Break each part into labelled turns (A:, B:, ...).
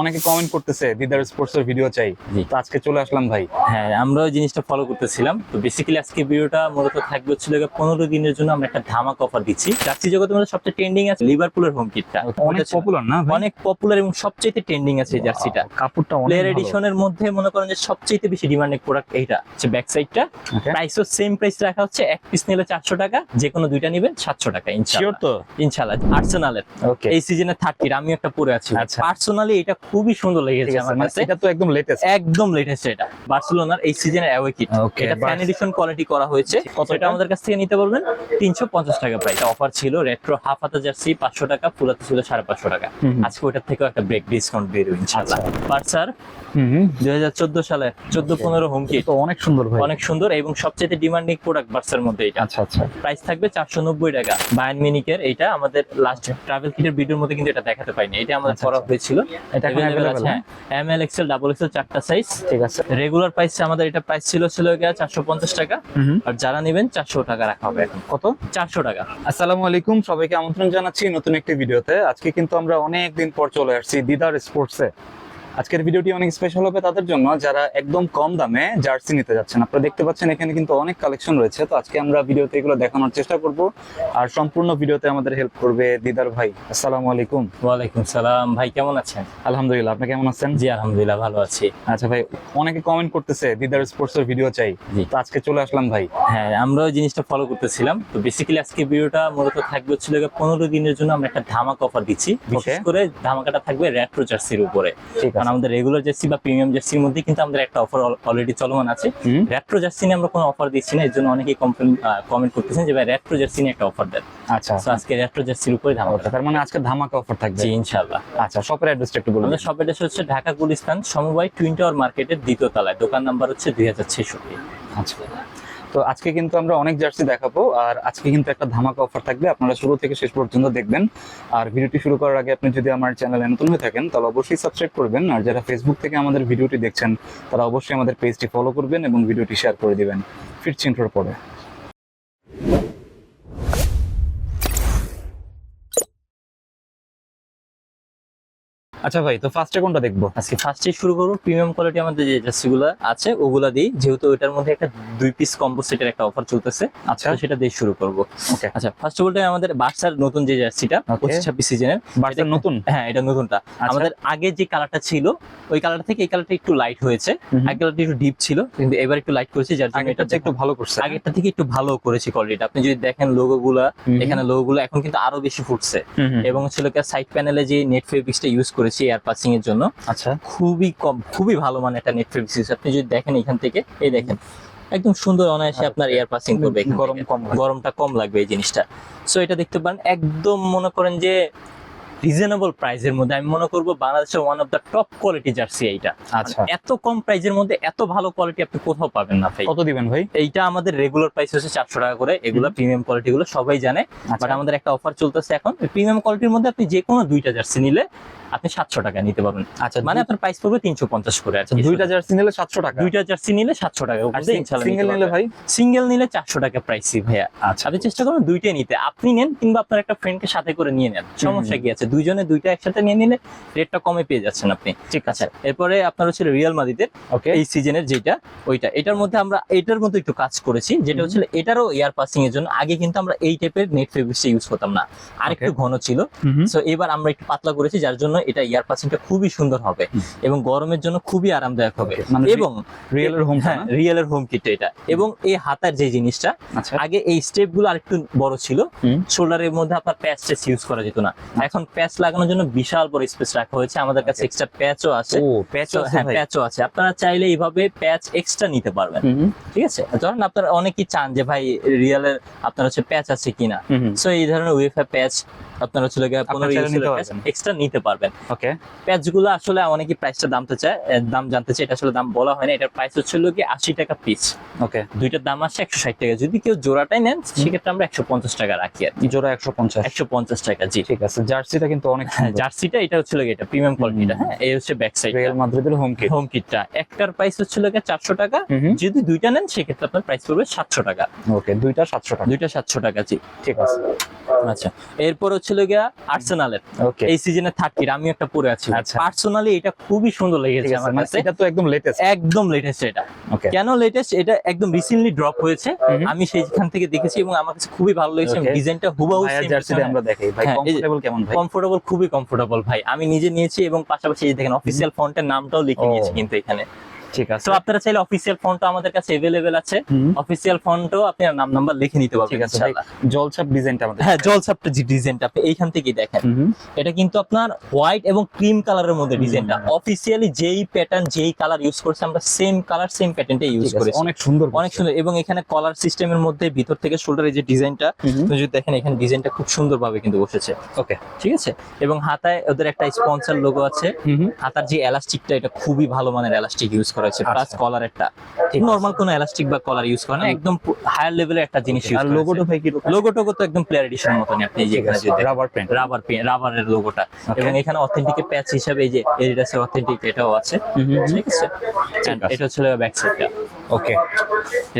A: অনেকে কমেন্ট করতেছে দিদার স্পোর্টস এর ভিডিও চাই। তো আজকে চলে আসলাম ভাই।
B: হ্যাঁ আমরা ওই জিনিসটা ফলো করতেছিলাম। তো বেসিক্যালি আজকে ভিডিওটা মূলত থাকবে হচ্ছিল গিয়ে পনেরো দিনের জন্য আমরা একটা ধামাক অফার দিচ্ছি। জার্সি জগতের মধ্যে সবচেয়ে ট্রেন্ডিং আছে লিভারপুলের হোম কিটটা
A: অনেক পপুলার না
B: অনেক পপুলার এবং সবচেয়ে ট্রেন্ডিং আছে এই জার্সিটা।
A: কাপড়টা
B: প্লেয়ার এডিশনের মধ্যে মনে করেন যে সবচেয়ে বেশি ডিমান্ডিং প্রোডাক্ট এইটা হচ্ছে ব্যাক সাইডটা. প্রাইসও সেম প্রাইস রাখা হচ্ছে এক পিস নিলে চারশো টাকা যে কোনো দুইটা নিবেন সাতশো টাকা
A: Sure
B: ইনশাআল্লাহ
A: তো
B: ইনশাআল্লাহ আর্সেনালের এই সিজনে থার্টির আমি একটা পরে আছি।
A: আচ্ছা।
B: পার্সোনালি এটা খুবই সুন্দর লেগেছে আমার কাছে।
A: এটা তো একদম লেটেস্ট
B: একদম লেটেস্ট এটা। বার্সেলোনার এই সিজনের অ্যাওয়ে কিট এটা ফ্যান এডিশন কোয়ালিটি করা হয়েছে।
A: কত
B: এটা? আমাদের কাছ থেকে নিতে পারবেন? তিনশো পঞ্চাশ টাকা প্রাইস অফার ছিল রেট্রো হাফ হাতা জার্সি পাঁচশো টাকা ফুল হাতা ছিল সাড়ে পাঁচশো টাকা।
A: হুম হুম।
B: আজকে ওটার থেকেও একটা ব্রেক ডিসকাউন্ট বের ইনশাআল্লাহ বার্সার
A: হুম হুম।
B: দুই হাজার চোদ্দ সালে চোদ্দ
A: Okay.
B: পনেরো হোম কিট
A: তো অনেক সুন্দর ভাই।
B: অনেক সুন্দর এবং সবচেয়ে ডিমান্ডিং প্রোডাক্ট বার্সার মধ্যে এটা।
A: আচ্ছা আচ্ছা।
B: প্রাইস থাকবে চারশো নব্বই টাকা। বায়ান মিনিকের এটা আমাদের লাস্ট ট্রাভেল কিটের ভিডিওর মধ্যে কিন্তু এটা দেখাতে পাইনি। এটা আমাদের
A: আচ্ছা,
B: করা
A: আচ্ছা।
B: হয়েছিল।
A: এটা
B: M L XL double XL চারটা সাইজ
A: ঠিক আছে।
B: রেগুলার প্রাইস আমাদের এটা প্রাইস ছিল ছিল গিয়া চারশো পঞ্চাশ টাকা। আর যারা নেবেন চারশো টাকা রাখা হবে এখন।
A: কত?
B: চারশো টাকা।
A: আসসালামু আলাইকুম সবাইকে আমন্ত্রণ জানাচ্ছি নতুন একটি ভিডিওতে। আজকে কিন্তু আমরা অনেকদিন পর চলে আসছি দিদার স্পোর্টসে আজকের ভিডিওটি অনেক স্পেশাল হবে তাদের জন্য যারা একদম কম দামে জার্সি নিতে যাচ্ছেন। আপনারা দেখতে পাচ্ছেন এখানে কিন্তু অনেক কালেকশন রয়েছে তো আজকে আমরা ভিডিওতে এগুলো দেখানোর চেষ্টা করব। আর সম্পূর্ণ ভিডিওতে আমাদের হেল্প করবে দিদার ভাই। আসসালামু আলাইকুম।
B: ওয়ালাইকুম সালাম। ভাই কেমন আছেন?
A: আলহামদুলিল্লাহ আপনি কেমন আছেন?
B: জি আলহামদুলিল্লাহ ভালো আছি।
A: আচ্ছা ভাই অনেকে কমেন্ট করতেছে দিদার স্পোর্টস এর ভিডিও চাই। তো আজকে চলে আসলাম ভাই।
B: হ্যাঁ আমরা ওই জিনিসটা ফলো করতেছিলাম। তো বেসিক্যালি আজকে ভিডিওটা মূলত থাকবে হচ্ছিল পনেরো দিনের জন্য আমরা একটা ধামাক অফার দিচ্ছি। বিশেষ করে ধামাকাটা থাকবে রেট্রো জার্সির উপরে।
A: ঠিক
B: কারণ আমাদের রেগুলার জার্সি বা প্রিমিয়াম জার্সির মধ্যে কিন্তু আমাদের একটা অফার অলরেডি চলমান আছে। রেট্রো জার্সি নিয়ে আমরা কোনো অফার দিচ্ছি না এর জন্য অনেকেই কমেন্ট করতেছেন যে ভাই রেট্রো জার্সি নিয়ে একটা অফার দেন।
A: আচ্ছা।
B: আজকে রেট্রো জার্সির উপরে ধামাকা।
A: তার মানে আজকে ধামাকা অফার থাকবে।
B: জি ইনশাআল্লাহ।
A: আচ্ছা শপের অ্যাড্রেসটা একটু বলুন।
B: আমাদের শপ অ্যাড্রেস হচ্ছে ঢাকা গুলিস্তান সমবায় টুইন টাওয়ার মার্কেটের দ্বিতীয় তলায়। দোকান নাম্বার হচ্ছে দুই হাজার ছেষট্টি।
A: আচ্ছা। তো আজকে কিন্তু আমরা অনেক জার্সি দেখাবো, আর আজকে কিন্তু একটা ধামাকা অফার থাকবে। আপনারা শুরু থেকে শেষ পর্যন্ত দেখবেন। আর ভিডিওটি শুরু করার আগে আপনি যদি আমার চ্যানেলে নতুন হয়ে থাকেন, তাহলে অবশ্যই সাবস্ক্রাইব করবেন। আর যারা ফেসবুক থেকে আমাদের ভিডিওটি দেখছেন, তারা অবশ্যই আমাদের পেজটি ফলো করবেন এবং ভিডিওটি শেয়ার করে দিবেন। ফিরছি ইন্টোর পরে। আচ্ছা ভাই তো ফার্স্টে কোনটা দেখব?
B: আজকে ফার্স্টে শুরু করব প্রিমিয়াম কোয়ালিটি আমাদের যে জার্সিগুলো আছে ওগুলা দিই যেহেতু ওইটার মধ্যে একটা দুই পিস কম্বো সেটের একটা অফার চলতেছে
A: আচ্ছা।
B: সেটা দিয়ে শুরু করব। আচ্ছা ফার্স্ট অফ অল আমাদের বার্সার নতুন যে জার্সিটা. পঁচিশ ছাব্বিশ সিজনের
A: বার্সার নতুন?
B: হ্যাঁ এটা নতুনটা।
A: আচ্ছা।
B: আমাদের আগে যে কালারটা ছিল ওই কালারটা থেকে এই কালারটা একটু লাইট হয়েছে। আগে কালারটা একটু ডিপ ছিল কিন্তু এবার একটু লাইট করেছি যার জন্য এটা
A: একটু ভালো করছে।
B: আগেরটা থেকে একটু ভালো করেছি কোয়ালিটি আপনি যদি দেখেন লোগো গুলা এখানে লোগো গুলো এখন কিন্তু আরও বেশি ফুটছে। এবং হচ্ছে সাইড প্যানেলে যে নেট ফেব্রিক্সটা ইউজ করেছি এয়ার পাসিং এর জন্য।
A: আচ্ছা।
B: খুবই কম খুবই ভালো মানে একটা নেটফ্লিক্স আপনি যদি দেখেন এখান থেকে এই দেখেন একদম সুন্দর অনায়াসে আপনার এয়ার পাসিং করবে
A: গরম কম
B: গরমটা কম লাগবে এই জিনিসটা। সো এটা দেখতে পারেন একদম মনে করেন যে রিজনেবল প্রাইসের মধ্যে। আমি মনে করব বাংলাদেশের one of the top quality jersey এইটা।
A: আচ্ছা।
B: এত কম প্রাইসের মধ্যে এত ভালো কোয়ালিটি আপনি কোথাও পাবেন না ভাই।
A: কত দিবেন ভাই?
B: এইটা আমাদের রেগুলার প্রাইস হচ্ছে চারশো টাকা করে। এগুলো প্রিমিয়াম কোয়ালিটি গুলো সবাই জানে। বাট
A: আচ্ছা
B: আমাদের একটা অফার চলতেছে এখন। প্রিমিয়াম কোয়ালিটির মধ্যে আপনি যে কোনো দুইটা জার্সি নিলে আপনি সাতশো টাকা নিতে পারবেন।
A: আচ্ছা
B: মানে আপনার প্রাইস পড়বে তিনশো পঞ্চাশ করে আছে
A: দুইটা জার্সি নিলে সাতশো টাকা?
B: দুইটা জার্সি নিলে সাতশো টাকা।
A: আর সিঙ্গেল নিলে ভাই?
B: সিঙ্গেল নিলে চারশো টাকা প্রাইসই ভাইয়া।
A: আচ্ছা।
B: আপনি চেষ্টা করুন দুইটাই নিতে। আপনি নেন কিংবা আপনার একটা ফ্রেন্ডকে সাথে করে নিয়ে নেন। সমস্যা কি আছে? দুইজনে দুইটা একসাথে নিয়ে নিলে রেটটা কমে পেয়ে যাচ্ছেন আপনি।
A: ঠিক
B: আছে। এরপরে আপনার হচ্ছে রিয়াল মাদিদের
A: ওকে
B: এই সিজনের যেটা ওইটা। এটার মধ্যে আমরা এটার মধ্যে একটু কাজ করেছি যেটা হচ্ছে এটারও এয়ার পাসিং এর জন্য আগে কিন্তু আমরা এই টাইপের নেট ফেব্রিক্স ইউজ করতাম না। আর একটু ঘন ছিল। সো এবার আমরা একটু পাতলা করেছি যার জন্য এটা এয়ার পাসিংটা খুবই সুন্দর হবে এবং গরমের জন্য খুবই আরামদায়ক হবে।
A: মানে
B: এবং
A: রিয়েলের হোম
B: হ্যাঁ রিয়েলের হোম কিট এটা। এবং এই হাতার যে জিনিসটা
A: আচ্ছা।
B: আগে এই স্টেপগুলো আরেকটু বড় ছিল। শোল্ডারের মধ্যে আপনার প্যাচ টেস ইউজ করা যেত না। এখন প্যাচ লাগানোর জন্য বিশাল বড় স্পেস রাখা হয়েছে। আমাদের কাছে এক্সট্রা প্যাচও আছে।
A: ও প্যাচ
B: হ্যাঁ প্যাচও আছে। আপনারা চাইলে এইভাবে প্যাচ এক্সট্রা নিতে পারবেন। ঠিক আছে? ধরেন আপনারা অনেকেই চান যে ভাই রিয়েলের আপনার হচ্ছে প্যাচ আছে কিনা? সো এই ধরনের ওয়েফা প্যাচ আপনার হচ্ছে পনেরো
A: নিতে
B: প্যাচ এক্সট্রা নিতে পারবেন।
A: ওকে
B: প্যাচগুলো আসলে অনেকে প্রাইসটা দামতে চায় এর দাম জানতে চায় এটা আসলে দাম বলা হয় না। এটার প্রাইস হচ্ছে কি আশি টাকা পিস
A: ওকে
B: দুইটার দাম আসছে একশো ষাট টাকা। যদি কেউ জোড়াটাই নেন সেক্ষেত্রে আমরা একশো পঞ্চাশ টাকা রাখি আর কি।
A: জোড়া একশো পঞ্চাশ।
B: একশো পঞ্চাশ টাকা জি।
A: ঠিক আছে। জার্সিটা জার্সিটা কিন্তু অনেক
B: হ্যাঁ জার্সিটা এটা হচ্ছিল এটা প্রিমিয়াম কোয়ালিটিটা হ্যাঁ এই হচ্ছে ব্যাক সাইড
A: রিয়াল মাদ্রিদের হোম কিট
B: হোম কিটটা একটার প্রাইস হচ্ছিল গিয়ে চারশো টাকা। যদি দুইটা নেন সেক্ষেত্রে আপনার প্রাইস পড়বে সাতশো টাকা।
A: ওকে দুইটা সাতশো টাকা।
B: দুইটা সাতশো টাকা জি।
A: ঠিক আছে।
B: আচ্ছা। এরপর হচ্ছিল গিয়া আর্সেনালের এই সিজনে থার্টির আমি একটা পরে আছি।
A: আচ্ছা।
B: পার্সোনালি এটা খুবই সুন্দর লেগেছে আমার
A: মানে
B: কাছে।
A: এটা তো একদম লেটেস্ট
B: একদম লেটেস্ট এটা।
A: ওকে
B: কেন লেটেস্ট এটা একদম রিসেন্টলি ড্রপ হয়েছে। আমি সেইখান থেকে দেখেছি এবং আমার কাছে খুবই ভালো লেগেছে। ডিজাইনটা হুবাহু
A: ভাইয়ার জার্সিতে আমরা দেখাই। ভাই
B: হ্যাঁ,
A: কমফোর্টেবল কেমন ভাই?
B: কমফোর্টেবল খুবই কমফোর্টেবল ভাই। আমি নিজে নিয়েছি এবং পাশাপাশি দেখেন অফিসিয়াল ফন্টের নামটাও লিখে নিয়েছি কিন্তু এখানে।
A: ঠিক আছে
B: তো আপনারা চাইলে অফিসিয়াল ফন্টও আমাদের কাছে अवेलेबल আছে
A: হুম।
B: অফিসিয়াল ফন্টও আপনি নাম নাম্বার লিখে নিতে পারবেন
A: ঠিক আছে ভাই
B: ইনশাআল্লাহ
A: জলছাপ ডিজাইনটা আমাদের
B: হ্যাঁ জলসাপটা যে ডিজাইনটা আপনি এইখান থেকেই দেখেন
A: হুম
B: এটা কিন্তু আপনার হোয়াইট এবং ক্রিম কালারের মধ্যে
A: হুম।
B: ডিজাইনটা অফিসিয়ালি যেই প্যাটার্ন যেই কালার ইউজ করছে আমরা সেম কালার সেম প্যাটার্নটা ইউজ
A: ঠিক আছে
B: করেছি
A: অনেক সুন্দর
B: অনেক সুন্দর এবং এখানে কলার সিস্টেমের মধ্যে ভিতর থেকে শোল্ডারের যে ডিজাইনটা
A: হুম।
B: আপনি যদি দেখেন এখানে ডিজাইনটা খুব সুন্দরভাবে কিন্তু বসেছে
A: ওকে
B: ঠিক আছে এবং হাতায় ওদের একটা স্পন্সর লোগো আছে
A: হুম
B: হাতার যে এলাস্টিকটা এটা খুবই ভালো মানের এলাস্টিক ইউজ করা হয়েছে প্লাস। কলার একটা নরমাল কোনো এলাস্টিক বা কলার ইউজ করে না একদম হায়ার লেভেলের একটা জিনিস ইউজ
A: আর লোগোটা ভাই কি
B: লোগো টোগো তো একদম প্লেয়ার এডিশনের মতন আপনি যেখানে যে
A: রাবার প্যান্ট
B: রাবার রাবারের লোগোটা এবং এখানে অথেন্টিক প্যাচ হিসাবে এই যে এডিডাসের অথেন্টিক এটাও আছে। ঠিক আছে?
A: আছে।
B: এটা হচ্ছে ব্যাক সাইডটা
A: ওকে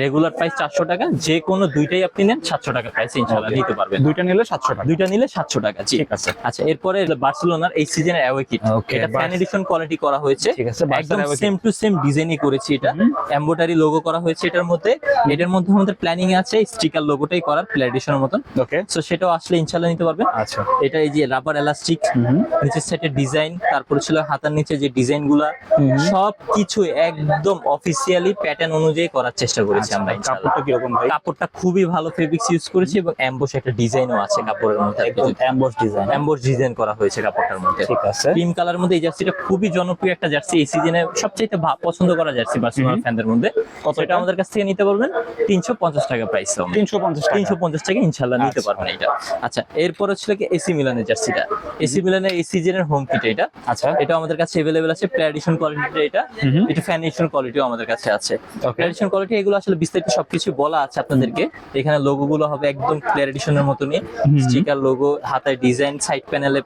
B: রেগুলার প্রাইস চারশো টাকা যে কোনো দুইটাই আপনি নেন সাতশো টাকা প্রাইস ইনশাল্লাহ নিতে পারবেন।
A: দুইটা নিলে 700 টাকা।
B: দুইটা নিলে সাতশো টাকা
A: ঠিক আছে।
B: আচ্ছা এরপরে বার্সেলোনার এই সিজনের অ্যাওয়ে কিট এটা ফ্যান এডিশন কোয়ালিটি করা হয়েছে।
A: ঠিক আছে,
B: একদম সেম টু সেম ডিজাইনই করেছি এটা। লোগো করা হয়েছে এটার মধ্যে। এটার মধ্যে আমাদের প্ল্যানিং আছে স্টিকার লোগোটাই করার প্লে এডিশনের মতন।
A: ওকে
B: সো সেটাও আসলে ইনশাল্লাহ নিতে পারবেন।
A: আচ্ছা।
B: এটা এই যে রাবার এলাস্টিক নিচের সাইডের ডিজাইন তারপরে ছিল হাতার নিচে যে ডিজাইনগুলা
A: হুম।
B: সব কিছু একদম অফিসিয়ালি প্যাটার্ন অনুযায়ী করার চেষ্টা করেছি আমরা ইনশাআল্লাহ।
A: আচ্ছা, কাপড়টা কি রকম ভাই
B: কাপড়টা খুবই ভালো ফেব্রিক্স ইউজ করেছি এবং এমবোস একটা ডিজাইনও আছে কাপড়ের মধ্যে
A: একদম এমবস ডিজাইন
B: এমবোস ডিজাইন করা হয়েছে কাপড়টার মধ্যে
A: ঠিক আছে
B: ক্রিম কালার মধ্যে এই জার্সিটা খুবই জনপ্রিয় একটা জার্সি এই সিজনে সবচেয়ে পছন্দ করা জার্সি বার্সেলোনা
A: হুম।
B: ফ্যানদের মধ্যে
A: কত
B: সেটা আমাদের কাছ থেকে নিতে পারবেন তিনশো পঞ্চাশ টাকা প্রাইস
A: 350 টাকা
B: তিনশো পঞ্চাশ টাকা ইনশাল্লাহ নিতে
A: আচ্ছা।
B: পারবেন এটা আচ্ছা এরপর হচ্ছিল কি এসি মিলানের জার্সিটা এসি মিলানের এই সিজনের হোম কিট এটা
A: আচ্ছা
B: এটা আমাদের কাছে अवेलेबल আছে প্লে এডিশন কোয়ালিটিটা এটা
A: হুম।
B: এটা ফ্যান এডিশন কোয়ালিটিও আমাদের কাছে আছে
A: ওকে
B: কোয়ালিটি এগুলো আসলে বিস্তারিত সবকিছু বলা আছে আপনাদেরকে। এখানে লোগো গুলো হবে একদম প্লে মতনই। স্টিকার লোগো হাতায় ডিজাইন সাইড প্যানেলে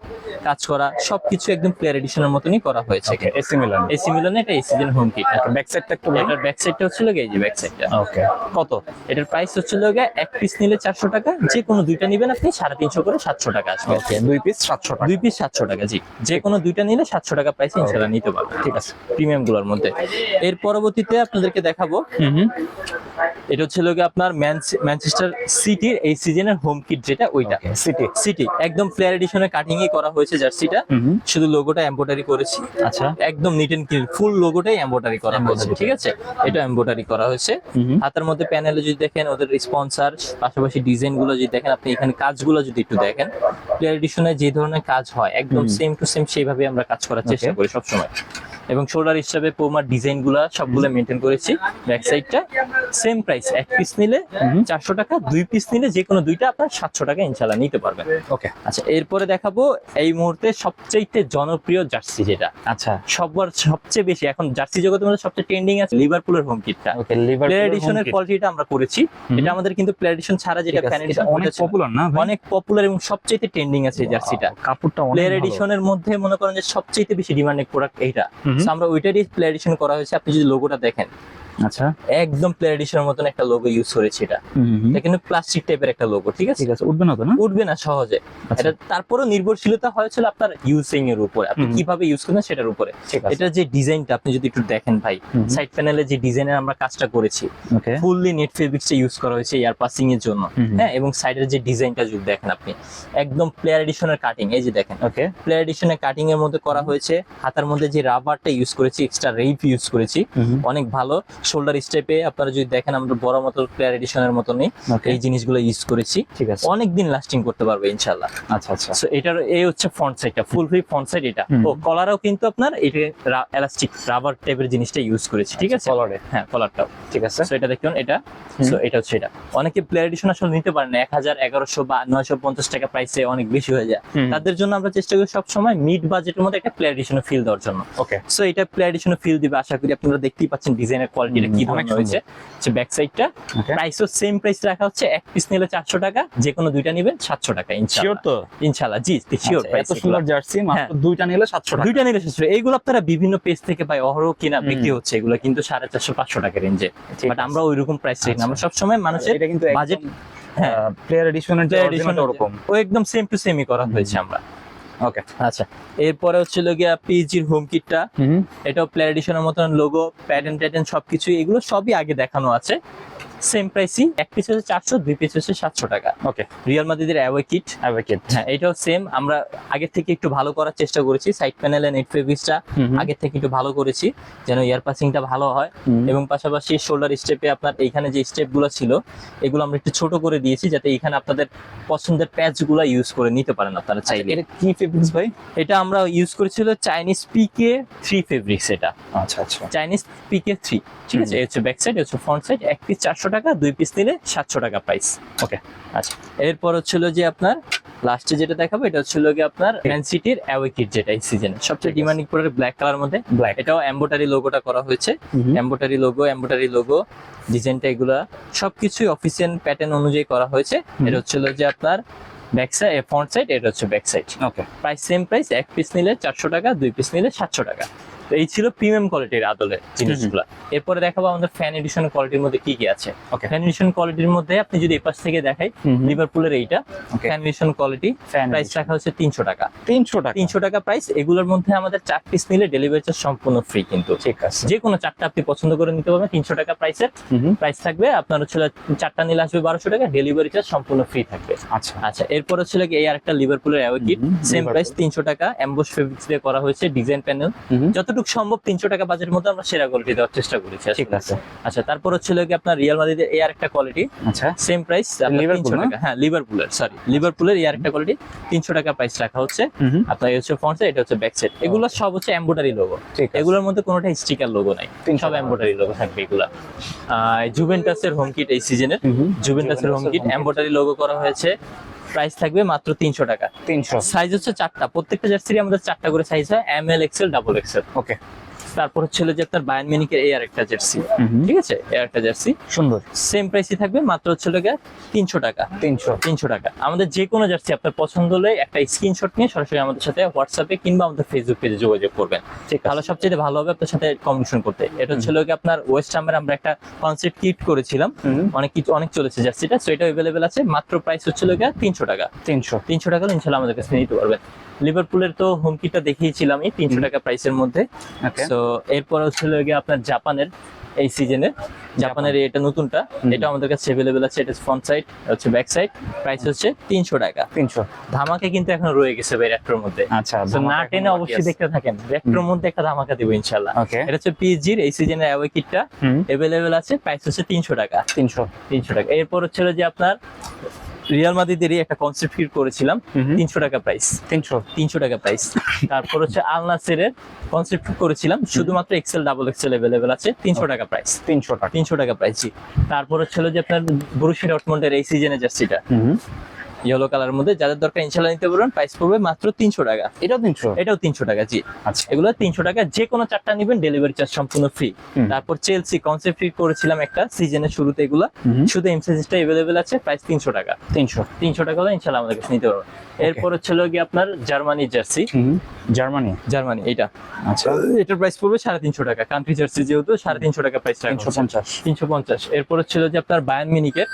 B: কাজ করা সবকিছু একদম প্লে এডিশনের মতনই করা হয়েছে
A: এসি মিলান
B: এসি মিলানে এটা এই সিজন হোম কিট
A: ব্যাক সাইডটা একটু
B: এটার ব্যাক সাইডটা হচ্ছিল গিয়ে এই যে ব্যাক সাইডটা
A: ওকে কত?
B: এটার প্রাইস হচ্ছিল গিয়ে এক পিস নিলে চারশো টাকা যে কোনো দুইটা নিবেন আপনি সাড়ে তিনশো করে সাতশো টাকা আসবে।
A: ওকে দুই পিস 700 টাকা।
B: দুই পিস সাতশো টাকা জি। যে কোনো দুইটা নিলে সাতশো টাকা প্রাইসে ইনশাল্লাহ নিতে পারবেন।
A: ঠিক আছে।
B: প্রিমিয়ামগুলোর মধ্যে। এর পরবর্তীতে আপনাদেরকে দেখাবো
A: হুম
B: এটা হচ্ছে লোকে আপনার ম্যানচেস্টার সিটির এই সিজনের হোম কিট যেটা ওইটা।
A: City
B: city. একদম প্লেয়ার এডিশনের কাটিং করা হয়েছে জার্সিটা। শুধু লোগোটা এমব্রয়ডারি করেছি।
A: আচ্ছা।
B: একদম নিট এন্ড ক্লিন ফুল লোগোটাই এমব্রয়ডারি করা হয়েছে ঠিক আছে? এটা এমব্রয়ডারি করা হয়েছে। হাতের মধ্যে প্যানেলে যদি দেখেন ওদের স্পন্সর পাশাপাশি ডিজাইনগুলো যদি দেখেন আপনি এখানে কাজগুলো যদি একটু দেখেন প্লেয়ার এডিশনে যে ধরনের কাজ হয় একদম সেম টু সেম সেইভাবে আমরা কাজ করার চেষ্টা. করি সবসময়। এবং শোল্ডার হিসাবে পোমার ডিজাইনগুলা সবগুলো মেনটেন করেছি। ব্যাক সাইডটা সেম প্রাইস এক পিস নিলে চারশো টাকা দুই পিস নিলে যে কোনো দুইটা আপনার সাতশো টাকা ইনশাল্লাহ নিতে পারবেন।
A: ওকে।
B: আচ্ছা এরপরে দেখাবো এই মুহূর্তে সবচেয়ে জনপ্রিয় জার্সি যেটা।
A: আচ্ছা।
B: সবার সবচেয়ে বেশি এখন জার্সি জগতের মধ্যে সবচেয়ে ট্রেন্ডিং আছে লিভারপুলের হোম কিটটা
A: ওকে লিভার
B: প্লে এডিশনের কোয়ালিটিটা আমরা করেছি। এটা আমাদের কিন্তু প্লে এডিশন ছাড়া যেটা ফ্যান এডিশন
A: অনেক পপুলার না
B: অনেক পপুলার এবং সবচেয়ে ট্রেন্ডিং আছে এই জার্সিটা।
A: কাপড়টা
B: প্লেয়ার। এডিশনের মধ্যে মনে করেন যে সবচেয়ে বেশি ডিমান্ডিং প্রোডাক্ট এইটা। আমরা ওইটারই প্লে এডিশন করা হয়েছে। আপনি যদি লোগোটা দেখেন।
A: আচ্ছা।
B: একদম মতন একটা লোগো ইউজ করেছি এটা। এটা কিন্তু প্লাস্টিক টাইপের একটা লোগো ঠিক আছে?
A: ঠিক আছে উঠবে না তো না?
B: উঠবে না সহজে।
A: আচ্ছা।
B: এটা তারপরও নির্ভরশীলতা হয়েছিল আপনার ইউজিং এর উপরে। আপনি। কীভাবে ইউজ করবেন সেটার উপরে। এটা যে ডিজাইনটা আপনি যদি একটু দেখেন ভাই সাইড প্যানেলে যে ডিজাইনের আমরা কাজটা করেছি ফুললি নেট ফেব্রিক্সটা ইউজ করা হয়েছে এয়ার পাসিং এর জন্য। হ্যাঁ এবং সাইডের যে ডিজাইনটা যদি দেখেন আপনি একদম প্লেয়ার এডিশনের কাটিং এই যে দেখেন।
A: ওকে
B: প্লেয়ার এডিশনের কাটিং এর মধ্যে করা হয়েছে হাতার মধ্যে যে রাবারটা ইউজ করেছি এক্সট্রা রেপ ইউজ করেছি। অনেক ভালো। শোল্ডার স্টেপে আপনারা যদি দেখেন আমরা বড় মতো প্লেয়ার এডিশনের মতনই এই জিনিসগুলো ইউজ করেছি।
A: ঠিক আছে।
B: অনেক দিন লাস্টিং করতে পারবে ইনশাল্লাহ
A: আচ্ছা আচ্ছা।
B: সো এটার এই হচ্ছে ফ্রন্ট সাইডটা ফুল ফ্রি ফ্রন্ট সাইড এটা। ও কলারও কিন্তু আপনার এটা এলাস্টিক রাবার টাইপের জিনিসটা ইউজ করেছি ঠিক আছে?
A: কলারে
B: হ্যাঁ কলারটাও
A: ঠিক আছে।
B: সো এটা দেখুন এটা। সো এটা হচ্ছে এটা। অনেকে প্লেয়ার এডিশন আসলে নিতে পারেন না। এক হাজার এগারোশো বা নয়শো পঞ্চাশ টাকা প্রাইসে অনেক বেশি হয়ে যায়। তাদের জন্য আমরা চেষ্টা করি সবসময় মিড বাজেটের মধ্যে একটা প্লেয়ার এডিশনে ফিল দেওয়ার জন্য।
A: ওকে
B: সো এটা প্লেয়ার এডিশনে ফিল দিবে আশা করি আপনারা দেখতেই পাচ্ছেন ডিজাইনের কোয়ালিটি কোয়ালিটিটা কি ধরনের হয়েছে? হচ্ছে ব্যাক সাইডটা প্রাইসও সেম প্রাইস রাখা হচ্ছে এক পিস নিলে চারশো টাকা যে কোনো দুইটা নিবেন সাতশো টাকা
A: শিওর
B: ইনশাআল্লাহ
A: তো?
B: ইনশাআল্লাহ জি শিওর
A: আচ্ছা, এত সুন্দর জার্সি মাত্র
B: হ্যাঁ।
A: দুইটা নিলে সাতশো টাকা।
B: দুইটা নিলে সাতশো এইগুলো আপনারা বিভিন্ন পেজ থেকে পাই অহরহ কিনা বিক্রি হচ্ছে এগুলো কিন্তু সাড়ে চারশো পাঁচশো টাকা রেঞ্জে বাট। আমরা ওইরকম প্রাইস রাখি না।
A: আচ্ছা।
B: আমরা সবসময় মানুষের
A: এটা হ্যাঁ। প্লেয়ার এডিশনের ওরকম।
B: ও একদম সেম টু সেমই করা হয়েছে আমরা।
A: ওকে
B: আচ্ছা। এরপরে হচ্ছিল গিয়া পিজির হোম। কিটটা এটাও প্লেয়ার এডিশনের মতন লোগো প্যাটার্ন ট্যাটার্ন সবকিছু এগুলো সবই আগে দেখানো আছে। সেম প্রাইসই এক পিস হচ্ছে চারশো দুই পিস হচ্ছে সাতশো টাকা।
A: ওকে
B: রিয়াল মাদিদের অ্যাওয়ে কিট
A: অ্যাভোকেট
B: হ্যাঁ এটাও সেম আমরা আগে থেকে একটু ভালো করার চেষ্টা করেছি। সাইড প্যানেল নেট ফেব্রিক্সটা আগে থেকে একটু ভালো করেছি যেন ইয়ার পাসিংটা ভালো হয়। এবং পাশাপাশি শোল্ডার স্টেপে আপনার এইখানে যে স্টেপগুলো ছিল এগুলো আমরা একটু ছোট করে দিয়েছি যাতে এখানে আপনাদের পছন্দের প্যাচগুলো ইউজ করে নিতে পারেন আপনারা চাইলে।
A: এটা কি ফেব্রিক্স ভাই?
B: এটা আমরা ইউজ করেছিল চাইনিজ পিকে থ্রি ফেব্রিক্স এটা।
A: আচ্ছা আচ্ছা।
B: চাইনিজ পিকে থ্রি ঠিক আছে? হচ্ছে ব্যাক সাইড হচ্ছে ফ্রন্ট সাইড এক পিস চারশো টাকা দুই পিস নিলে সাতশো টাকা প্রাইস
A: ওকে
B: আচ্ছা। এরপর হচ্ছিল যে আপনার লাস্টে যেটা দেখাবো এটা হচ্ছিল গিয়ে আপনার ম্যান সিটির অ্যাওয়ে কিট যেটা এই সিজনে সবচেয়ে। ডিমান্ডিং প্রোডাক্ট ব্ল্যাক কালার মধ্যে।
A: ব্ল্যাক
B: এটাও এম্বোটারি লোগোটা করা হয়েছে। এম্বোটারি লোগো এম্বোটারি লোগো ডিজাইনটা এগুলা সবকিছুই অফিসিয়াল প্যাটার্ন অনুযায়ী করা হয়েছে। এটা হচ্ছিল যে আপনার ব্যাক সাইড ফ্রন্ট সাইড এটা হচ্ছে back side
A: okay
B: price same price এক পিস নিলে চারশো টাকা দুই পিস নিলে সাতশো টাকা। এই ছিল প্রিমিয়াম কোয়ালিটির আদলে জিনিসগুলো। এরপরে দেখাবো আমাদের ফ্যান এডিশন কোয়ালিটির মধ্যে কি কি আছে. ফ্যান এডিশন কোয়ালিটির মধ্যে আপনি যদি এপাশ থেকে দেখাই লিভারপুলের এইটা. Fan edition quality
A: fan
B: price রাখা হচ্ছে তিনশো টাকা।
A: তিনশো টাকা।
B: তিনশো টাকা প্রাইস এগুলোর মধ্যে আমাদের চার পিস নিলে ডেলিভারি চার্জ সম্পূর্ণ ফ্রি কিন্তু।
A: ঠিক আছে।
B: যে কোনো চারটা আপনি পছন্দ করে নিতে পারবেন তিনশো টাকা প্রাইসের প্রাইস থাকবে। আপনার হচ্ছে চারটা নিলে আসবে বারোশো টাকা ডেলিভারি চার্জ সম্পূর্ণ ফ্রি থাকবে।
A: আচ্ছা।
B: আচ্ছা এরপর হচ্ছে কি এই আরেকটা লিভারপুলের অ্যাওয়ে কিট সেম প্রাইস তিনশো টাকা। অ্যাম্বোস ফেব্রিক্স দিয়ে করা হয়েছে ডিজাইন প্যানেল যতটুকু সম্ভব তিনশো টাকা বাজেটের মধ্যে আমরা সেরা কোয়ালিটি দেওয়ার চেষ্টা করেছি
A: ঠিক আছে।
B: আচ্ছা তারপর হচ্ছিল কি আপনার রিয়াল মাদ্রিদের এই আরেকটা কোয়ালিটি
A: আচ্ছা।
B: সেম প্রাইস
A: লিভারপুল
B: টাকা। হ্যাঁ লিভারপুলের সরি লিভারপুলের এই আরেকটা কোয়ালিটি তিনশো টাকা প্রাইস রাখা হচ্ছে। আপনার হচ্ছে ফ্রন্ট সাইড এটা হচ্ছে ব্যাক সাইড এগুলো সব হচ্ছে এম্বোটারি লোগো
A: ঠিক
B: এগুলোর মধ্যে কোনোটা স্টিকার লোগো নাই। সব এম্বোটারি লোগো থাকবে এগুলা। জুভেন্টাসের হোম কিট এই সিজনের জুভেন্টাসের হোম। কিট এম্বোটারি লোগো করা হয়েছে। প্রাইস থাকবে মাত্র তিনশো টাকা।
A: তিনশো।
B: সাইজ হচ্ছে চারটা। প্রত্যেকটা জার্সি আমাদের চারটা করে সাইজ হয় M L XL double XL
A: okay
B: তারপর হচ্ছে যে আপনার বায়ান মিনিকের এই আরেকটা জার্সি ঠিক আছে? এই আরেকটা জার্সি
A: সুন্দর।
B: সেম প্রাইসই থাকবে মাত্র হচ্ছে গিয়ে তিনশো টাকা।
A: তিনশো।
B: তিনশো টাকা। আমাদের যে কোনো জার্সি আপনার পছন্দ হলে একটা স্ক্রিনশট নিয়ে সরাসরি আমাদের সাথে হোয়াটসঅ্যাপে কিংবা আমাদের ফেসবুক পেজে যোগাযোগ করবেন।
A: ঠিক
B: তাহলে সবচেয়ে ভালো হবে আপনার সাথে কমিউনিকেশন করতে। এটা হচ্ছে গিয়ে আপনার ওয়েস্ট হামের আমরা একটা কনসেপ্ট কিট করেছিলাম। অনেক কিছু অনেক চলেছে জার্সিটা সো এটা অ্যাভেলেবেল আছে। মাত্র প্রাইস হচ্ছে গিয়ে তিনশো টাকা।
A: তিনশো।
B: তিনশো টাকা ইনশাল্লাহ আমাদের কাছে নিতে পারবেন। লিভারপুলের তো হোম কিটটা দেখিয়েছিলামই তিনশো
A: হুম।
B: টাকা প্রাইসের মধ্যে। তো এরপর হচ্ছে গিয়ে আপনার জাপানের এই সিজনে জাপানের এটা নতুনটা। এটা আমাদের কাছে অ্যাভেলেবেল আছে। এটা ফ্রন্ট সাইড হচ্ছে ব্যাক সাইড প্রাইস হচ্ছে তিনশো টাকা।
A: তিনশো।
B: ধামাকে কিন্তু এখন রয়ে গেছে ভাই রেট্রোর মধ্যে।
A: আচ্ছা
B: না টেনে অবশ্যই দেখতে থাকেন। রেট্রোর মধ্যে একটা ধামাকা দিব ইনশাল্লাহ এটা হচ্ছে পিএসজির এই সিজনের অ্যাওয়ে কিটটা অ্যাভেলেবেল আছে প্রাইস হচ্ছে তিনশো টাকা।
A: তিনশো।
B: তিনশো টাকা। এরপর হচ্ছে যে আপনার রিয়াল মাদিদেরই একটা কনসেপ্ট ফিট করেছিলাম। তিনশো টাকা প্রাইস
A: তিনশো।
B: তিনশো টাকা প্রাইস তারপর হচ্ছে আল নাসেরের কনসেপ্ট করেছিলাম। শুধুমাত্র এক্সেল ডাবল এক্সেল অ্যাভেলেবেল আছে। তিনশো টাকা প্রাইস
A: তিনশো টাকা।
B: তিনশো টাকা প্রাইস জি। তারপর হচ্ছে যে আপনার বুরুশি ডটমন্ডের এই সিজনে জার্সিটা ইয়েলো কালার মধ্যে যাদের দরকার ইনশাল্লাহ নিতে পারবেন প্রাইস পড়বে মাত্র তিনশো টাকা।
A: এটাও তিনশো?
B: এটাও তিনশো টাকা জি।
A: আচ্ছা।
B: এগুলো তিনশো টাকা যে কোনো চারটা নেবেন ডেলিভারি চার্জ সম্পূর্ণ ফ্রি তারপর চেলসি কনসেপ্ট করেছিলাম একটা সিজনের শুরুতে এগুলা। শুধু এম সাইজটা অ্যাভেলেবেল আছে প্রাইস তিনশো টাকা।
A: তিনশো।
B: তিনশো টাকা হলে ইনশাল্লাহ আমাদের কাছে নিতে পারবেন। এরপর হচ্ছে গিয়ে আপনার জার্মানি জার্সি
A: জার্মানি?
B: জার্মানি এটা
A: আচ্ছা।
B: এটার প্রাইস পড়বে সাড়ে তিনশো টাকা। কান্ট্রি জার্সি যেহেতু সাড়ে তিনশো টাকা প্রাইস
A: তিনশো পঞ্চাশ।
B: তিনশো পঞ্চাশ। এরপর হচ্ছিল যে আপনার বায়ান মিনিকের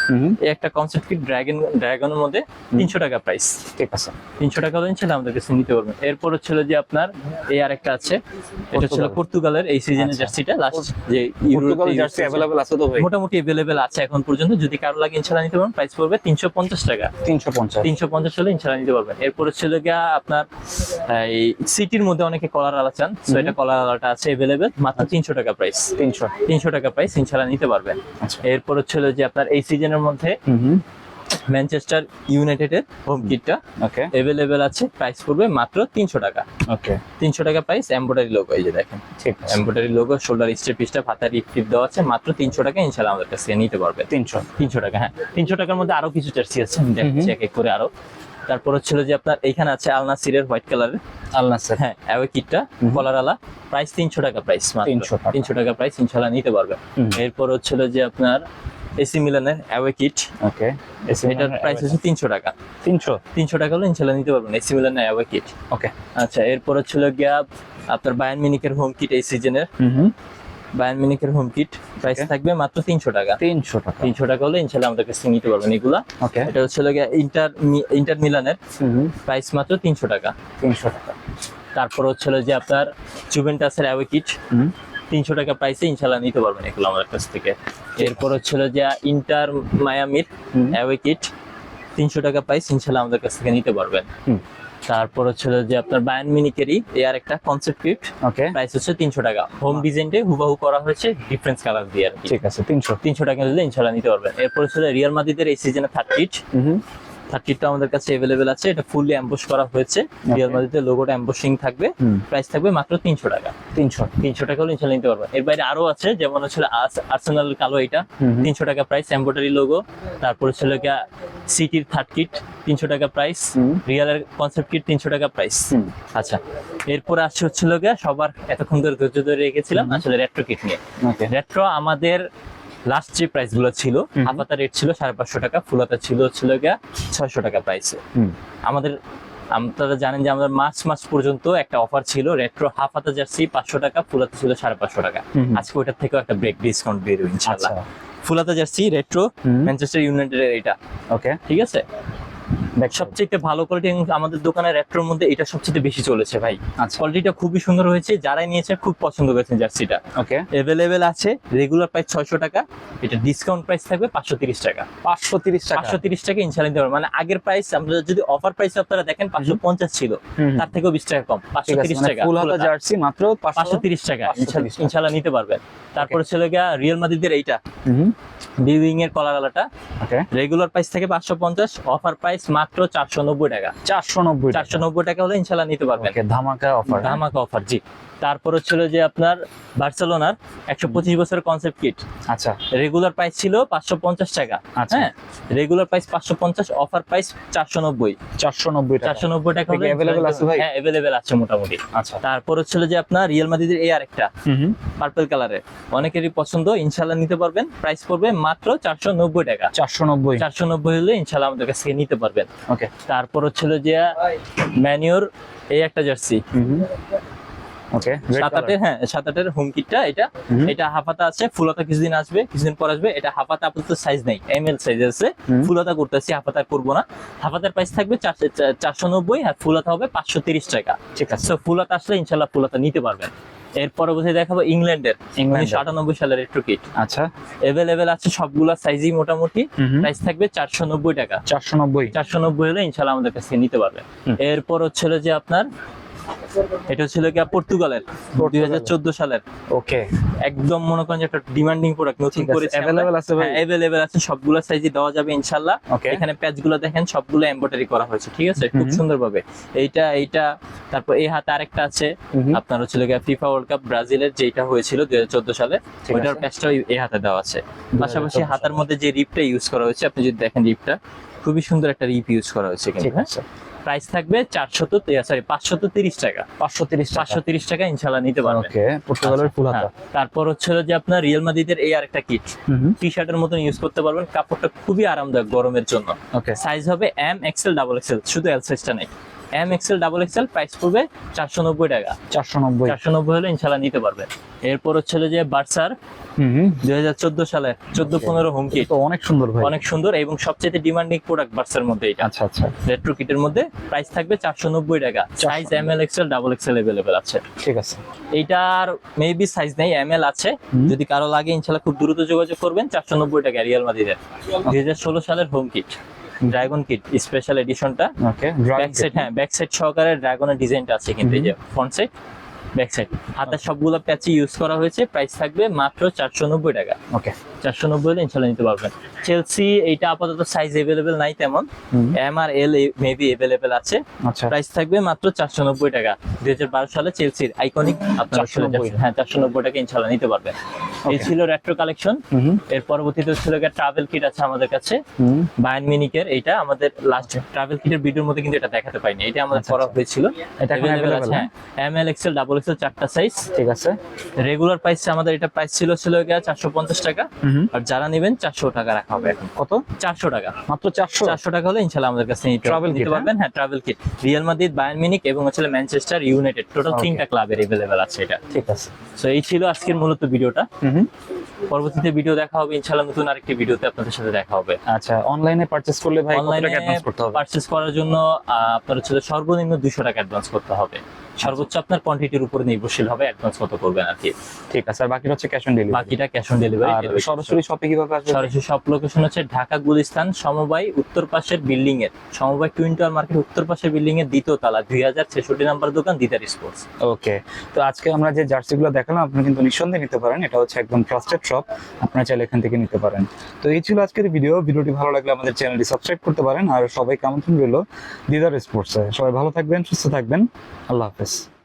B: একটা কনসেপ্ট কিট ড্রাগন ড্রাগনের মধ্যে তিনশো টাকা প্রাইস
A: ঠিক আছে।
B: তিনশো টাকা হলে ইনশাল্লাহ আমাদের কাছে নিতে পারবেন এরপর হচ্ছিল যে আপনার এই আরেকটা আছে। এটা ছিল পর্তুগালের। এই
A: আচ্ছা।
B: জার্সিটা লাস্ট যে
A: পর্তুগাল জার্সি অ্যাভেলেবল আছে তো ভাই।
B: মোটামুটি অ্যাভেলেবেল আছে এখন পর্যন্ত। যদি কারও লাগে ইনশাল্লাহ নিতে পারবেন প্রাইস পড়বে তিনশো পঞ্চাশ টাকা।
A: তিনশো পঞ্চাশ।
B: তিনশো পঞ্চাশ হলে ইনশাল্লাহ নিতে পারবেন। এরপর ছিল গিয়া আপনার এই সিটির মধ্যে অনেকে কলার আলা চান। সো এটা কলার আলাটা আছে অ্যাভেলেবেল মাত্র তিনশো টাকা প্রাইস
A: তিনশো।
B: তিনশো টাকা প্রাইস ইনশাল্লাহ নিতে পারবেন।
A: আচ্ছা।
B: এরপর হচ্ছিল যে আপনার এই সিজনের মধ্যে ম্যানচেস্টার ইউনাইটেডের হোম। কিটটা
A: ওকে
B: অ্যাভেলেবেল আছে প্রাইস পড়বে মাত্র তিনশো টাকা।
A: ওকে
B: তিনশো টাকা প্রাইস এম্ব্রয়ডারি লোগো এই যে দেখেন।
A: ঠিক আছে।
B: এম্ব্রয়ডারি লোগো শোল্ডার স্টেপ পিসটা ফাতা রিপ টিপ দেওয়া আছে মাত্র তিনশো টাকা ইনশাল্লাহ আমাদের কাছে নিতে পারবে।
A: তিনশো।
B: তিনশো টাকা হ্যাঁ। তিনশো টাকার মধ্যে আরও কিছু জার্সি আছে আমি দেখাচ্ছি এক এক করে আরও। তারপর হচ্ছিল যে আপনার এখানে আছে আলনাসিরের হোয়াইট কালারের
A: আল্লাহ স্যার
B: হ্যাঁ অ্যাওয়ে কিটটা
A: হুম।
B: কলারালা প্রাইস তিনশো টাকা প্রাইস
A: 300 টাকা।
B: তিনশো টাকা প্রাইস ইনশাল্লাহ নিতে
A: পারবে।
B: এরপর হচ্ছিল যে আপনার এসি মিলানের অ্যাওয়ে কিট
A: ওকে
B: এটার প্রাইস হচ্ছে তিনশো টাকা।
A: তিনশো?
B: তিনশো টাকা হলে ইনশাল্লাহ নিতে পারবেন এসি মিলানের অ্যাওয়ে কিট
A: ওকে
B: আচ্ছা এরপর হচ্ছিল গিয়া আপনার বায়ান মিনিকের হোম কিট এই সিজনের বায়ান মিনিকের হোম কিট প্রাইস থাকবে মাত্র তিনশো টাকা।
A: তিনশো টাকা।
B: তিনশো টাকা হলে ইনশাল্লাহ আমাদের কাছে নিতে পারবেন এগুলা।
A: ওকে
B: এটা হচ্ছে ইন্টার ইন্টার মিলানের প্রাইস মাত্র তিনশো টাকা।
A: তিনশো টাকা।
B: তারপর হচ্ছিল যে আপনার জুভেন্টাসের অ্যাওয়ে কিট
A: হুম।
B: তিনশো টাকা প্রাইসে ইনশাল্লাহ নিতে পারবেন এগুলো আমাদের কাছ থেকে। এরপর হচ্ছিল যে ইন্টার মায়ামির। অ্যাওয়ে কিট তিনশো টাকা প্রাইস ইনশাল্লাহ আমাদের কাছ থেকে নিতে পারবেন। তারপর হচ্ছিল যে আপনার বায়ান মিনিকেরই এর একটা কনসেপ্ট কিট
A: ওকে।
B: প্রাইস হচ্ছে তিনশো টাকা। হোম ডিজাইনটে হুবাহু করা হয়েছে ডিফারেন্স কালার দিয়ে আর কি।
A: ঠিক আছে তিনশো।
B: তিনশো টাকা দিলে ইনশাল্লাহ নিতে পারবেন। এরপর হচ্ছিল রিয়াল মাদিদের এই সিজনে থার্ড কিট থার্ড আমাদের কাছে অ্যাভেলেবেল আছে। এটা ফুললি অ্যাম্বোস করা হয়েছে। রিয়াল মাদিদের লোগোটা অ্যাম্বোসিং থাকবে। প্রাইস থাকবে মাত্র তিনশো টাকা।
A: তিনশো।
B: তিনশো টাকা হলে ইনশাল্লাহ নিতে পারবেন এর বাইরে আরও আছে যেমন হচ্ছে আর্সেনাল কালো এটা। তিনশো টাকা প্রাইস এম্বোটারি লোগো তারপর ছিল গিয়া সিটির থার্ড কিট তিনশো টাকা প্রাইস রিয়ালের কনসেপ্ট কিট তিনশো টাকা প্রাইস আচ্ছা। এরপর আসছে হচ্ছিল গিয়া সবার এতক্ষণ ধরে ধৈর্য ধরে রেখেছিলাম। আসলে রেট্রো কিট নিয়ে। রেট্রো আমাদের লাস্ট যে প্রাইসগুলো ছিল
A: আপাতার
B: হাফাতা রেট ছিল সাড়ে পাঁচশো টাকা ফুলাতা ছিল ছিল গিয়া ছয়শো টাকা প্রাইসে আমাদের আপনারা জানেন যে আমাদের মার্চ মাস পর্যন্ত একটা অফার ছিল রেট্রো হাফ হাতা জার্সি পাঁচশো টাকা ফুলাতে ছিল সাড়ে পাঁচশো টাকা। আজকে ওটার থেকেও একটা ব্রেক ডিসকাউন্ট বেরোবে ইনশাল্লাহ
A: আচ্ছা।
B: ফুলাতা জার্সি রেট্রো ম্যানচেস্টার ইউনাইটেড এর এটা।
A: ওকে
B: ঠিক আছে? সবচেয়ে ভালো কোয়ালিটি আমাদের দোকানের রেট্রোর মধ্যে এটা সবচেয়ে বেশি চলেছে ভাই।
A: আচ্ছা।
B: কোয়ালিটিটা খুবই সুন্দর হয়েছে যারাই নিয়েছে খুব পছন্দ করেছেন জার্সিটা।
A: ওকে
B: অ্যাভেলেবেল আছে রেগুলার প্রাইস ছয়শো টাকা এটা ডিসকাউন্ট প্রাইস থাকবে পাঁচশো তিরিশ টাকা।
A: পাঁচশো তিরিশ টাকা।
B: পাঁচশো তিরিশ টাকা ইনশাল্লাহ পারবেন মানে আগের প্রাইস আমরা যদি অফার প্রাইস আপনারা দেখেন পাঁচশো পঞ্চাশ ছিল। তার থেকেও বিশ টাকা কম পাঁচশো তিরিশ
A: মানে
B: টাকা।
A: ফুল হাতা জার্সি মাত্র
B: পাঁচশো তিরিশ টাকা ইনশাল্লাহ- নিতে পারবেন। তারপরে ছিল গিয়া রিয়েল মাদিদের এইটা। বিউইং এর কলার আলাটা।
A: ওকে
B: রেগুলার প্রাইস থেকে পাঁচশো পঞ্চাশ অফার প্রাইস মাত্র চারশো নব্বই টাকা।
A: চারশো নব্বই
B: চারশো নব্বই টাকা হলে ইনশাল্লাহ নিতে পারবেন।
A: ওকে ধামাকা অফার
B: ধামাকা অফার জি। তারপর হচ্ছিল যে আপনার বার্সেলোনার একশো পঁচিশ বছরের কনসেপ্ট কিট
A: আচ্ছা।
B: রেগুলার প্রাইস ছিল পাঁচশো পঞ্চাশ টাকা
A: আচ্ছা।
B: হ্যাঁ? রেগুলার প্রাইস পাঁচশো পঞ্চাশ অফার প্রাইস চারশো নব্বই।
A: চারশো নব্বই টাকা। এটা কি আছে ভাই?
B: হ্যাঁ অ্যাভেলেবেল আছে মোটামুটি।
A: আচ্ছা।
B: তারপর হচ্ছিল যে আপনার রিয়েল মাদিদের এই আরেকটা পার্পল কালারের অনেকেরই পছন্দ ইনশাল্লাহ নিতে পারবেন। প্রাইস পড়বে মাত্র চারশো নব্বই টাকা।
A: চারশো নব্বই।
B: চারশো নব্বই হলে ইনশাল্লাহ আমাদের কাছ থেকে নিতে পারবেন।
A: ওকে
B: তারপর হচ্ছিল যে ম্যানিওর এই একটা জার্সি।
A: ওকে
B: হ্যাঁ সাত হোম কিটটা এটা। এটা হাফাতা আছে ফুলতা কিছুদিন আসবে কিছুদিন পর আসবে। এটা হাফাতা আপাতত সাইজ নেই এম এল সাইজ আছে। ফুলতা করতেছি হাফাতা করব না। হাফাতার প্রাইস থাকবে চারশো নব্বই আর ফুলতা হবে পাঁচশো তিরিশ টাকা।
A: ঠিক আছে।
B: ফুলতা আসলে ইনশাল্লাহ ফুলতা নিতে পারবেন। এর পরবর্তী দেখাবো ইংল্যান্ডের। উনিশশো আটানব্বই সালের একটু কিট
A: আচ্ছা।
B: এভেলেবেল আছে সবগুলা সাইজই মোটামুটি। প্রাইস থাকবে চারশো নব্বই টাকা।
A: চারশো নব্বই।
B: চারশো নব্বই হলে ইনশাল্লাহ আমাদের কাছে নিতে পারবে এরপর হচ্ছিল যে আপনার এটা ছিল কি পর্তুগালের দুই হাজার চোদ্দ সালের।
A: ওকে।
B: একদম মনে করেন যে একটা ডিমান্ডিং প্রোডাক্ট নতুন করেছে
A: অ্যাভেলেবল আছে ভাই।
B: অ্যাভেলেবেল আছে সবগুলো সাইজে দেওয়া যাবে ইনশাল্লাহ
A: ওকে।
B: এখানে প্যাচগুলো দেখেন সবগুলো এমব্রয়ডারি করা হয়েছে ঠিক আছে? খুব
A: হুম।
B: সুন্দর ভাবে এইটা এইটা তারপর এই হাতে আরেকটা আছে। আপনার হচ্ছিল গিয়ে ফিফা ওয়ার্ল্ড কাপ ব্রাজিলের যেটা হয়েছিল দুই হাজার চোদ্দ সালে ওইটার
A: আছে।
B: প্যাচটাও এই হাতে দেওয়া আছে। পাশাপাশি
A: 2014
B: হাতার মধ্যে যে রিপটা ইউজ করা হয়েছে আপনি যদি দেখেন রিপটা খুবই সুন্দর একটা রিপ ইউজ করা হয়েছে কিন্তু
A: ঠিক
B: হ্যাঁ?
A: আছে।
B: প্রাইস থাকবে চারশত সরি পাঁচশত তিরিশ টাকা।
A: পাঁচশো তিরিশ
B: পাঁচশো তিরিশ টাকা ইনশাল্লাহ নিতে পারবেন
A: ওকে পর্তুগালের ফুল হাতা।
B: হ্যাঁ, তারপর হচ্ছে যে আপনার রিয়েল মাদিদের এই আরেকটা কিট টি শার্ট এর মতন ইউজ করতে পারবেন। কাপড়টা খুবই আরামদায়ক গরমের জন্য।
A: ওকে
B: সাইজ হবে এম এক্সেল ডাবল এক্সেল শুধু এল সাইজটা নেই। M XL double XL price পড়বে চারশো নব্বই টাকা।
A: চারশো নব্বই।
B: চারশো নব্বই হলে ইনশাল্লাহ নিতে পারবে। এরপর হচ্ছে যে বার্সার দুই হাজার চোদ্দ সালে চোদ্দ পনেরো হোম কিট
A: অনেক সুন্দর ভাই।
B: অনেক সুন্দর এবং সবচেয়ে ডিমান্ডিং প্রোডাক্ট বার্সার মধ্যে এটা।
A: আচ্ছা আচ্ছা।
B: রেট্রো কিটের মধ্যে প্রাইস থাকবে চারশো নব্বই টাকা। Size M L XL double XL available আছে।
A: ঠিক আছে।
B: এইটার মেবি সাইজ নেই এম এল আছে। যদি কারও লাগে ইনশাল্লাহ খুব দ্রুত যোগাযোগ করবেন চারশো নব্বই টাকা রিয়াল মাদিদের দুই হাজার ষোলো সালের home kit dragon kit special এডিশনটা
A: okay
B: back side হ্যাঁ ব্যাক সাইড সহকারে ড্রাগনের ডিজাইনটা আছে কিন্তু এই যে ফ্রন্ট সাইড ব্যাক সাইড হাতে সবগুলো প্যাচই ইউজ করা হয়েছে। প্রাইস থাকবে মাত্র চারশো নব্বই টাকা।
A: ওকে
B: চারশো নব্বই হলে ইনশাল্লাহ নিতে পারবেন। চেলসি এইটা আপাতত সাইজ এভেলেবেল নাই তেমন। এম আর এল মেবি এভেলেবেল আছে।
A: আচ্ছা।
B: প্রাইস থাকবে মাত্র চারশো নব্বই টাকা। দুই হাজার বারো সালে চেলসির আইকনিক আপনারা
A: 490
B: হ্যাঁ চারশো নব্বই টাকা ইনশাল্লাহ নিতে পারবেন। এই ছিল রেট্রো কালেকশন এর পরবর্তীতে ছিল ট্রাভেল কিট আছে আমাদের কাছে। বায়ান মিনিকের এইটা আমাদের লাস্ট ট্রাভেল কিটের ভিডিওর মধ্যে কিন্তু এটা দেখাতে পাইনি। এটা আমাদের
A: আচ্ছা,
B: করা
A: আচ্ছা।
B: হয়েছিল।
A: এটা
B: আছে, M L XL double XL চারটা সাইজ
A: ঠিক আছে।
B: রেগুলার প্রাইস আমাদের এটা প্রাইস ছিল ছিল চারশো পঞ্চাশ টাকা। আর যারা নেবেন চারশো টাকা রাখা হবে এখন।
A: কত?
B: চারশো টাকা।
A: মাত্র চারশো?
B: চারশো টাকা হলে ইনশাল্লাহ আমাদের কাছে নিতে
A: Travel
B: নিতে পারবেন হ্যাঁ travel kit Real Madrid Bayern Munich এবং হচ্ছে ম্যানচেস্টার ইউনাইটেড টোটাল. তিনটা ক্লাবের এভেলেবেল আছে এটা।
A: ঠিক আছে।
B: সো এই ছিল আজকের মূলত ভিডিওটা। পরবর্তীতে ভিডিও দেখা হবে ইনশাল্লাহ নতুন আরেকটি ভিডিওতে আপনাদের সাথে দেখা হবে।
A: আচ্ছা অনলাইনে পারচেস করলে ভাই কত
B: অনলাইনে
A: টাকা অ্যাডভান্স করতে হবে?
B: পারচেজ করার জন্য আপনার হচ্ছে সর্বনিম্ন দুশো টাকা অ্যাডভান্স করতে হবে। সর্বোচ্চ আপনার কোয়ান্টিটির উপরে নির্ভরশীল হবে অ্যাডভান্স কত করবেন আর কি।
A: ঠিক আছে আর বাকিটা হচ্ছে ক্যাশ অন ডেলিভারি
B: বাকিটা ক্যাশ অন
A: আর
B: ডেলিভারি
A: সরাসরি শপে কীভাবে আসবে
B: সরাসরি সব লোকেশন হচ্ছে ঢাকা গুলিস্তান সমবায় উত্তর পাশের বিল্ডিং এর। সমবায় টুইন টাওয়ার মার্কেট উত্তর পাশের বিল্ডিং এর দ্বিতীয় তলা দুই হাজার ছেষট্টি নাম্বার দোকান দিদার স্পোর্টস
A: ওকে তো আজকে আমরা যে জার্সিগুলো দেখালাম আপনি কিন্তু নিঃসন্দেহে নিতে পারেন। এটা হচ্ছে একদম ট্রাস্টেড শপ আপনারা চাইলে এখান থেকে নিতে পারেন। তো এই ছিল আজকের ভিডিও ভিডিওটি ভালো লাগলে আমাদের চ্যানেলটি সাবস্ক্রাইব করতে পারেন। আর সবাই কেমন রইল দিদার স্পোর্টসে সবাই ভালো থাকবেন সুস্থ থাকবেন। আল্লাহ হাফেজ। です。